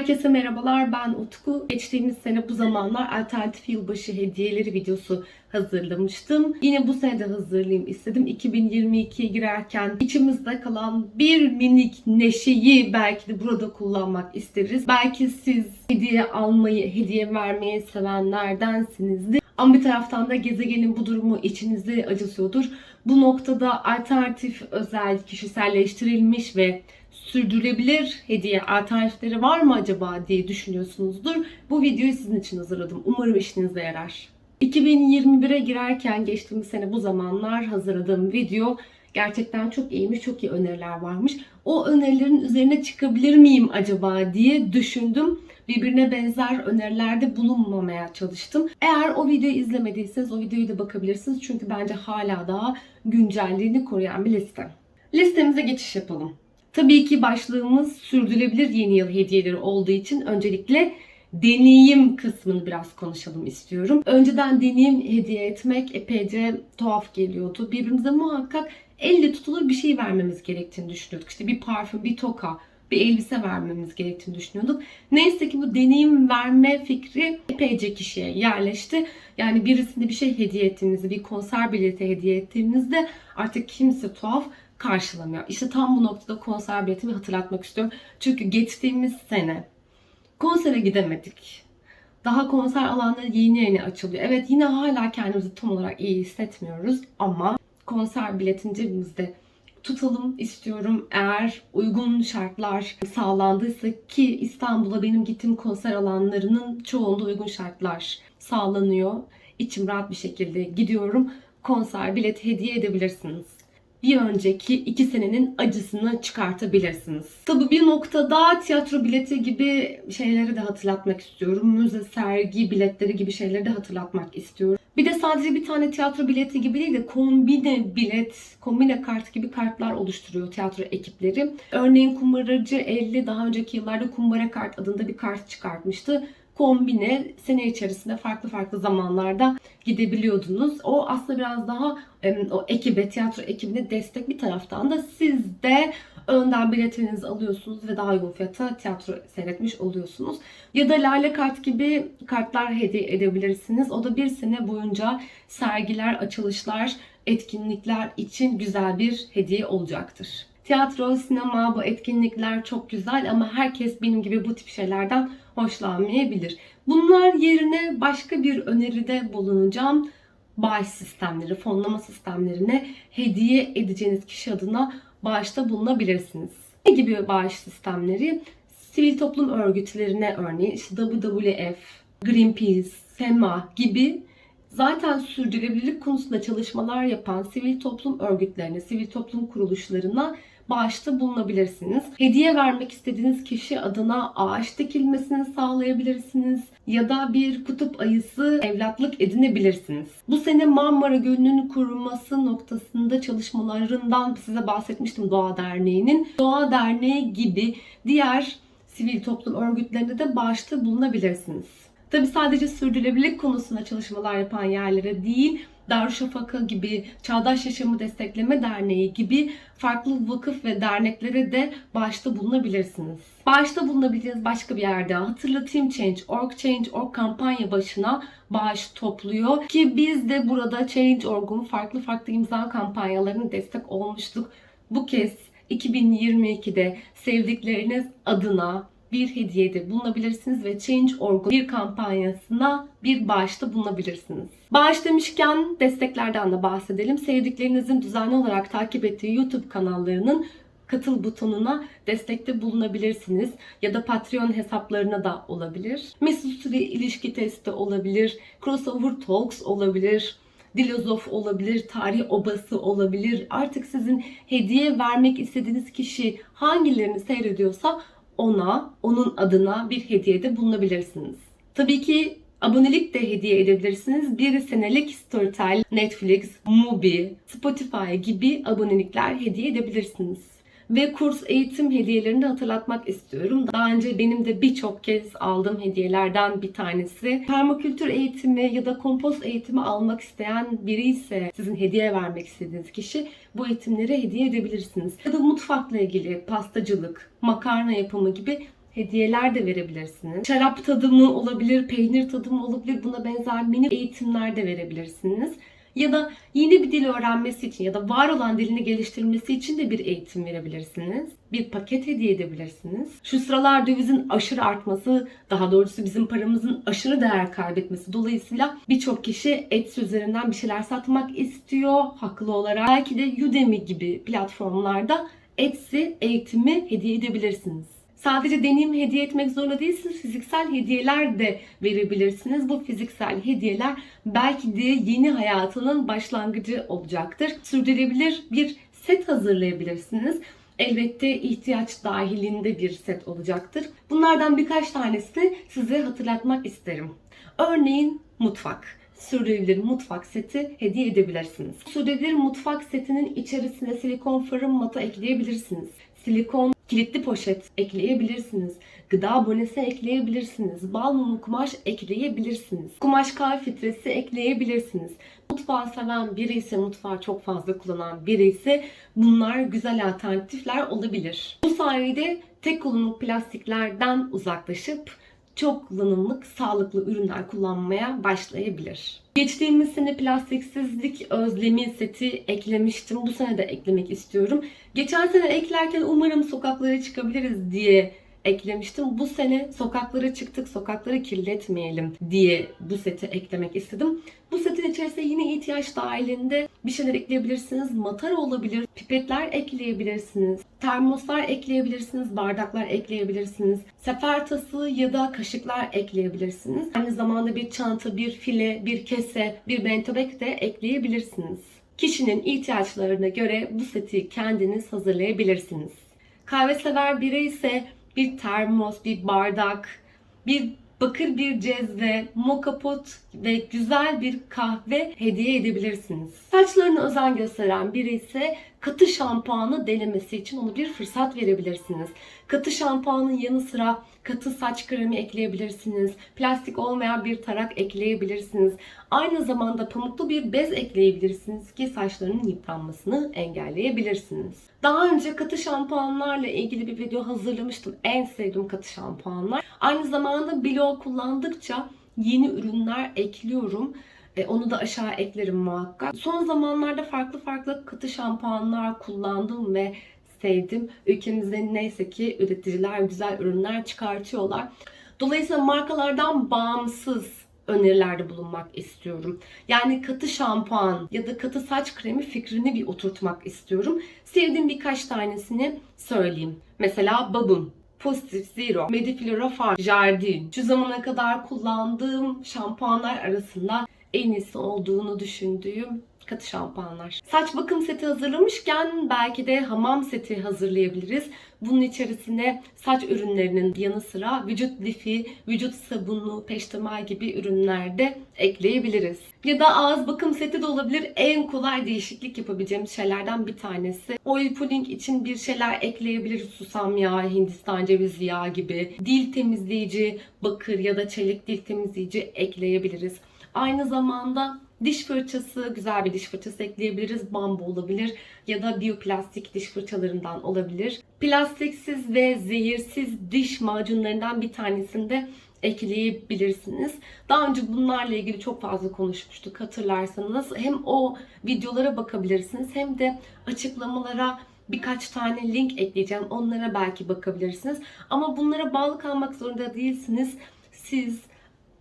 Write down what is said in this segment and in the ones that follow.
Herkese merhabalar ben Utku. Geçtiğimiz sene bu zamanlar alternatif yılbaşı hediyeleri videosu hazırlamıştım. Yine bu sene de hazırlayayım istedim. 2022'ye girerken içimizde kalan bir minik neşeyi belki de burada kullanmak isteriz. Belki siz hediye almayı, hediye vermeyi sevenlerdensinizdir. Ama bir taraftan da gezegenin bu durumu içinizi acıtıyordur. Bu noktada alternatif özel, kişiselleştirilmiş ve sürdürülebilir hediye alternatifleri var mı acaba diye düşünüyorsunuzdur. Bu videoyu sizin için hazırladım. Umarım işinize yarar. 2021'e girerken geçtiğimiz sene bu zamanlar hazırladığım video gerçekten çok iyiymiş, çok iyi öneriler varmış. O önerilerin üzerine çıkabilir miyim acaba diye düşündüm. Birbirine benzer önerilerde bulunmamaya çalıştım. Eğer o videoyu izlemediyseniz o videoyu da bakabilirsiniz. Çünkü bence hala daha güncelliğini koruyan bir liste. Listemize geçiş yapalım. Tabii ki başlığımız sürdürülebilir yeni yıl hediyeleri olduğu için öncelikle deneyim kısmını biraz konuşalım istiyorum. Önceden deneyim hediye etmek epeyce tuhaf geliyordu. Birbirimize muhakkak elle tutulur bir şey vermemiz gerektiğini düşünüyorduk. İşte bir parfüm, bir toka, bir elbise vermemiz gerektiğini düşünüyorduk. Neyse ki bu deneyim verme fikri epeyce kişiye yerleşti. Yani birisine bir şey hediye ettiğinizde, bir konser bileti hediye ettiğinizde artık kimse tuhaf karşılamıyor. İşte tam bu noktada konser biletimi hatırlatmak istiyorum. Çünkü geçtiğimiz sene konsere gidemedik. Daha konser alanları yeni yeni açılıyor. Evet yine hala kendimizi tam olarak iyi hissetmiyoruz ama konser biletini cebimizde tutalım istiyorum. Eğer uygun şartlar sağlandıysa ki İstanbul'a benim gittiğim konser alanlarının çoğunda uygun şartlar sağlanıyor. İçim rahat bir şekilde gidiyorum. Konser bileti hediye edebilirsiniz bir önceki iki senenin acısını çıkartabilirsiniz. Tabi bir noktada tiyatro bileti gibi şeyleri de hatırlatmak istiyorum. Müze, sergi biletleri gibi şeyleri de hatırlatmak istiyorum. Bir de sadece bir tane tiyatro bileti gibi değil de kombine bilet, kombine kart gibi kartlar oluşturuyor tiyatro ekipleri. Örneğin kumbaracı 50 daha önceki yıllarda kumbara kart adında bir kart çıkartmıştı kombine sene içerisinde farklı farklı zamanlarda gidebiliyordunuz. O aslında biraz daha o ekibe, tiyatro ekibine destek bir taraftan da siz de önden biletinizi alıyorsunuz ve daha uygun fiyata tiyatro seyretmiş oluyorsunuz. Ya da lale kart gibi kartlar hediye edebilirsiniz. O da bir sene boyunca sergiler, açılışlar, etkinlikler için güzel bir hediye olacaktır. Tiyatro, sinema, bu etkinlikler çok güzel ama herkes benim gibi bu tip şeylerden hoşlanmayabilir. Bunlar yerine başka bir öneride bulunacağım. Bağış sistemleri, fonlama sistemlerine hediye edeceğiniz kişi adına bağışta bulunabilirsiniz. Ne gibi bağış sistemleri? Sivil toplum örgütlerine örneğin işte WWF, Greenpeace, SEMA gibi zaten sürdürülebilirlik konusunda çalışmalar yapan sivil toplum örgütlerine, sivil toplum kuruluşlarına bağışta bulunabilirsiniz. Hediye vermek istediğiniz kişi adına ağaç dikilmesini sağlayabilirsiniz ya da bir kutup ayısı evlatlık edinebilirsiniz. Bu sene Marmara Gölü'nün kurulması noktasında çalışmalarından size bahsetmiştim Doğa Derneği'nin. Doğa Derneği gibi diğer sivil toplum örgütlerinde de bağışta bulunabilirsiniz. Tabi sadece sürdürülebilirlik konusunda çalışmalar yapan yerlere değil, Darüşşafaka gibi, Çağdaş Yaşamı Destekleme Derneği gibi farklı vakıf ve derneklere de bağışta bulunabilirsiniz. Bağışta bulunabileceğiniz başka bir yerde hatırlatayım Change.org. Change.org kampanya başına bağış topluyor ki biz de burada Change.org'un farklı farklı imza kampanyalarına destek olmuştuk. Bu kez 2022'de sevdikleriniz adına bir hediyede bulunabilirsiniz ve Change.org'un bir kampanyasına bir bağışta bulunabilirsiniz. Bağış demişken desteklerden de bahsedelim. Sevdiklerinizin düzenli olarak takip ettiği YouTube kanallarının katıl butonuna destekte bulunabilirsiniz. Ya da Patreon hesaplarına da olabilir. Mesut Süre ilişki testi olabilir. Crossover Talks olabilir. Dilozof olabilir, tarih obası olabilir. Artık sizin hediye vermek istediğiniz kişi hangilerini seyrediyorsa ona, onun adına bir hediyede bulunabilirsiniz. Tabii ki abonelik de hediye edebilirsiniz. Bir senelik Storytel, Netflix, Mubi, Spotify gibi abonelikler hediye edebilirsiniz. Ve kurs eğitim hediyelerini hatırlatmak istiyorum. Daha önce benim de birçok kez aldığım hediyelerden bir tanesi. Permakültür eğitimi ya da kompost eğitimi almak isteyen biri ise sizin hediye vermek istediğiniz kişi bu eğitimleri hediye edebilirsiniz. Ya da mutfakla ilgili pastacılık, makarna yapımı gibi hediyeler de verebilirsiniz. Şarap tadımı olabilir, peynir tadımı olabilir. Buna benzer mini eğitimler de verebilirsiniz. Ya da yeni bir dil öğrenmesi için ya da var olan dilini geliştirmesi için de bir eğitim verebilirsiniz. Bir paket hediye edebilirsiniz. Şu sıralar dövizin aşırı artması, daha doğrusu bizim paramızın aşırı değer kaybetmesi dolayısıyla birçok kişi Etsy üzerinden bir şeyler satmak istiyor haklı olarak. Belki de Udemy gibi platformlarda Etsy eğitimi hediye edebilirsiniz. Sadece deneyim hediye etmek zorunda değilsiniz. Fiziksel hediyeler de verebilirsiniz. Bu fiziksel hediyeler belki de yeni hayatının başlangıcı olacaktır. Sürdürülebilir bir set hazırlayabilirsiniz. Elbette ihtiyaç dahilinde bir set olacaktır. Bunlardan birkaç tanesini size hatırlatmak isterim. Örneğin mutfak sürdürülebilir mutfak seti hediye edebilirsiniz. Sürdürülebilir mutfak setinin içerisine silikon fırın matı ekleyebilirsiniz. Silikon kilitli poşet ekleyebilirsiniz. Gıda bonesi ekleyebilirsiniz. Bal mumu kumaş ekleyebilirsiniz. Kumaş kahve filtresi ekleyebilirsiniz. Mutfağı seven biri ise mutfağı çok fazla kullanan biri ise bunlar güzel alternatifler olabilir. Bu sayede tek kullanımlık plastiklerden uzaklaşıp çok kullanımlık sağlıklı ürünler kullanmaya başlayabilir. Geçtiğimiz sene plastiksizlik özlemi seti eklemiştim. Bu sene de eklemek istiyorum. Geçen sene eklerken umarım sokaklara çıkabiliriz diye eklemiştim. Bu sene sokaklara çıktık, sokakları kirletmeyelim diye bu seti eklemek istedim. Bu setin içerisinde yine ihtiyaç dahilinde bir şeyler ekleyebilirsiniz. Matara olabilir, pipetler ekleyebilirsiniz, termoslar ekleyebilirsiniz, bardaklar ekleyebilirsiniz, sefer tası ya da kaşıklar ekleyebilirsiniz. Aynı zamanda bir çanta, bir file, bir kese, bir bentobek de ekleyebilirsiniz. Kişinin ihtiyaçlarına göre bu seti kendiniz hazırlayabilirsiniz. Kahve sever biri ise bir termos, bir bardak, bir bakır bir cezve, moka pot ve güzel bir kahve hediye edebilirsiniz. Saçlarına özen gösteren biri ise katı şampuanı denemesi için ona bir fırsat verebilirsiniz. Katı şampuanın yanı sıra katı saç kremi ekleyebilirsiniz. Plastik olmayan bir tarak ekleyebilirsiniz. Aynı zamanda pamuklu bir bez ekleyebilirsiniz ki saçlarının yıpranmasını engelleyebilirsiniz. Daha önce katı şampuanlarla ilgili bir video hazırlamıştım. En sevdiğim katı şampuanlar. Aynı zamanda Bilo kullandıkça yeni ürünler ekliyorum. E, onu da aşağı eklerim muhakkak. Son zamanlarda farklı farklı katı şampuanlar kullandım ve sevdim. Ülkemizde neyse ki üreticiler güzel ürünler çıkartıyorlar. Dolayısıyla markalardan bağımsız önerilerde bulunmak istiyorum. Yani katı şampuan ya da katı saç kremi fikrini bir oturtmak istiyorum. Sevdiğim birkaç tanesini söyleyeyim. Mesela Babun, Positive Zero, Mediflora Farm, Jardin. Şu zamana kadar kullandığım şampuanlar arasında en iyisi olduğunu düşündüğüm katı şampuanlar. Saç bakım seti hazırlamışken belki de hamam seti hazırlayabiliriz. Bunun içerisine saç ürünlerinin yanı sıra vücut lifi, vücut sabunu, peştemal gibi ürünler de ekleyebiliriz. Ya da ağız bakım seti de olabilir. En kolay değişiklik yapabileceğimiz şeylerden bir tanesi. Oil pulling için bir şeyler ekleyebiliriz. Susam yağı, Hindistan cevizi yağı gibi. Dil temizleyici, bakır ya da çelik dil temizleyici ekleyebiliriz. Aynı zamanda diş fırçası, güzel bir diş fırçası ekleyebiliriz. Bambu olabilir ya da biyoplastik diş fırçalarından olabilir. Plastiksiz ve zehirsiz diş macunlarından bir tanesini de ekleyebilirsiniz. Daha önce bunlarla ilgili çok fazla konuşmuştuk hatırlarsanız. Hem o videolara bakabilirsiniz hem de açıklamalara birkaç tane link ekleyeceğim. Onlara belki bakabilirsiniz. Ama bunlara bağlı kalmak zorunda değilsiniz. Siz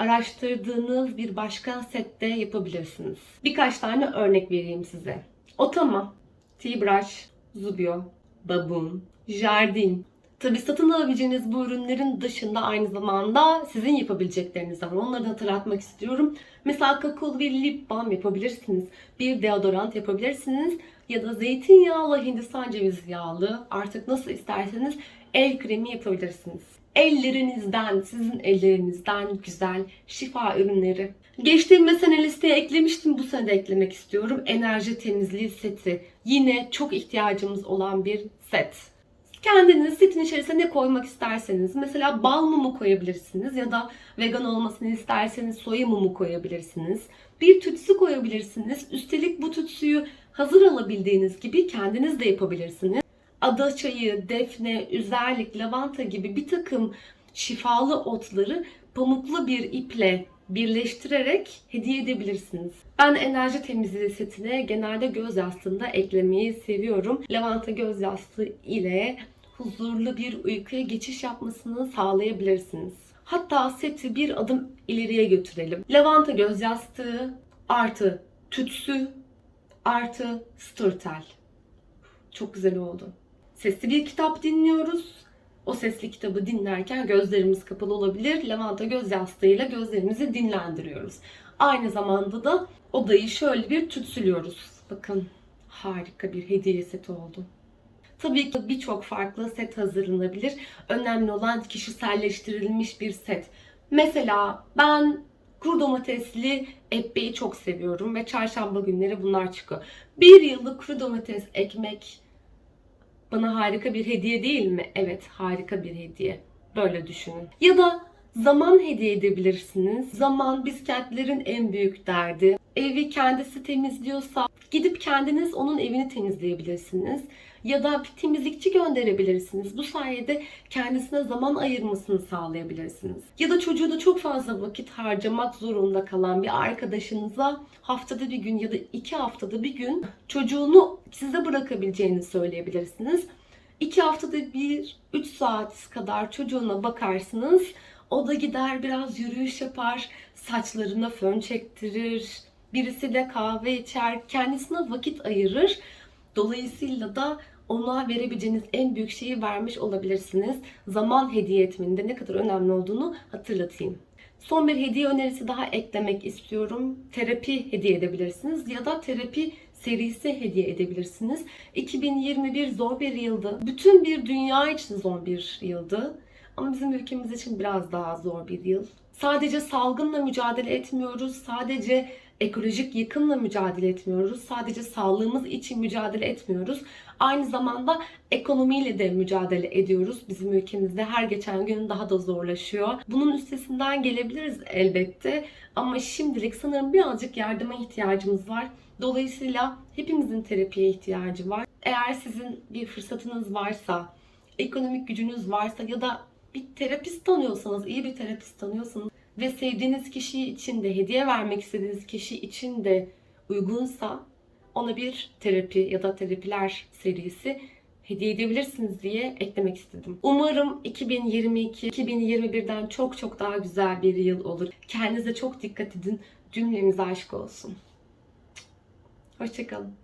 araştırdığınız bir başka sette yapabilirsiniz. Birkaç tane örnek vereyim size. Otama, T-Brush, Zubio, Baboon, Jardin. Tabi satın alabileceğiniz bu ürünlerin dışında aynı zamanda sizin yapabilecekleriniz var. Onları da hatırlatmak istiyorum. Mesela kakaolu bir lip balm yapabilirsiniz. Bir deodorant yapabilirsiniz. Ya da zeytinyağlı, hindistan cevizi yağlı artık nasıl isterseniz el kremi yapabilirsiniz ellerinizden, sizin ellerinizden güzel şifa ürünleri. Geçtiğim sene listeye eklemiştim. Bu sene de eklemek istiyorum. Enerji temizliği seti. Yine çok ihtiyacımız olan bir set. Kendiniz setin içerisine ne koymak isterseniz. Mesela bal mumu koyabilirsiniz ya da vegan olmasını isterseniz soya mumu koyabilirsiniz. Bir tütsü koyabilirsiniz. Üstelik bu tütsüyü hazır alabildiğiniz gibi kendiniz de yapabilirsiniz. Ada çayı, defne, üzerlik, lavanta gibi bir takım şifalı otları pamuklu bir iple birleştirerek hediye edebilirsiniz. Ben enerji temizliği setine genelde göz yastığında eklemeyi seviyorum. Lavanta göz yastığı ile huzurlu bir uykuya geçiş yapmasını sağlayabilirsiniz. Hatta seti bir adım ileriye götürelim. Lavanta göz yastığı artı tütsü artı störtel. Çok güzel oldu. Sesli bir kitap dinliyoruz. O sesli kitabı dinlerken gözlerimiz kapalı olabilir. Lavanta göz yastığıyla gözlerimizi dinlendiriyoruz. Aynı zamanda da odayı şöyle bir tütsülüyoruz. Bakın harika bir hediye seti oldu. Tabii ki birçok farklı set hazırlanabilir. Önemli olan kişiselleştirilmiş bir set. Mesela ben kuru domatesli ekmeği çok seviyorum ve çarşamba günleri bunlar çıkıyor. Bir yıllık kuru domates ekmek bana harika bir hediye değil mi? Evet, harika bir hediye. Böyle düşünün. Ya da zaman hediye edebilirsiniz. Zaman biz kentlerin en büyük derdi. Evi kendisi temizliyorsa gidip kendiniz onun evini temizleyebilirsiniz. Ya da bir temizlikçi gönderebilirsiniz. Bu sayede kendisine zaman ayırmasını sağlayabilirsiniz. Ya da çocuğu da çok fazla vakit harcamak zorunda kalan bir arkadaşınıza haftada bir gün ya da iki haftada bir gün çocuğunu size bırakabileceğini söyleyebilirsiniz. İki haftada bir, üç saat kadar çocuğuna bakarsınız. O da gider biraz yürüyüş yapar, saçlarına fön çektirir, birisi de kahve içer, kendisine vakit ayırır. Dolayısıyla da ona verebileceğiniz en büyük şeyi vermiş olabilirsiniz. Zaman hediye etmenin de ne kadar önemli olduğunu hatırlatayım. Son bir hediye önerisi daha eklemek istiyorum. Terapi hediye edebilirsiniz ya da terapi serisi hediye edebilirsiniz. 2021 zor bir yıldı. Bütün bir dünya için zor bir yıldı. Ama bizim ülkemiz için biraz daha zor bir yıl. Sadece salgınla mücadele etmiyoruz. Sadece ekolojik yıkımla mücadele etmiyoruz. Sadece sağlığımız için mücadele etmiyoruz. Aynı zamanda ekonomiyle de mücadele ediyoruz. Bizim ülkemizde her geçen gün daha da zorlaşıyor. Bunun üstesinden gelebiliriz elbette. Ama şimdilik sanırım birazcık yardıma ihtiyacımız var. Dolayısıyla hepimizin terapiye ihtiyacı var. Eğer sizin bir fırsatınız varsa, ekonomik gücünüz varsa ya da bir terapist tanıyorsanız, iyi bir terapist tanıyorsanız ve sevdiğiniz kişi için de hediye vermek istediğiniz kişi için de uygunsa ona bir terapi ya da terapiler serisi hediye edebilirsiniz diye eklemek istedim. Umarım 2022 2021'den çok çok daha güzel bir yıl olur. Kendinize çok dikkat edin. Cümlemize aşk olsun. Hoşçakalın.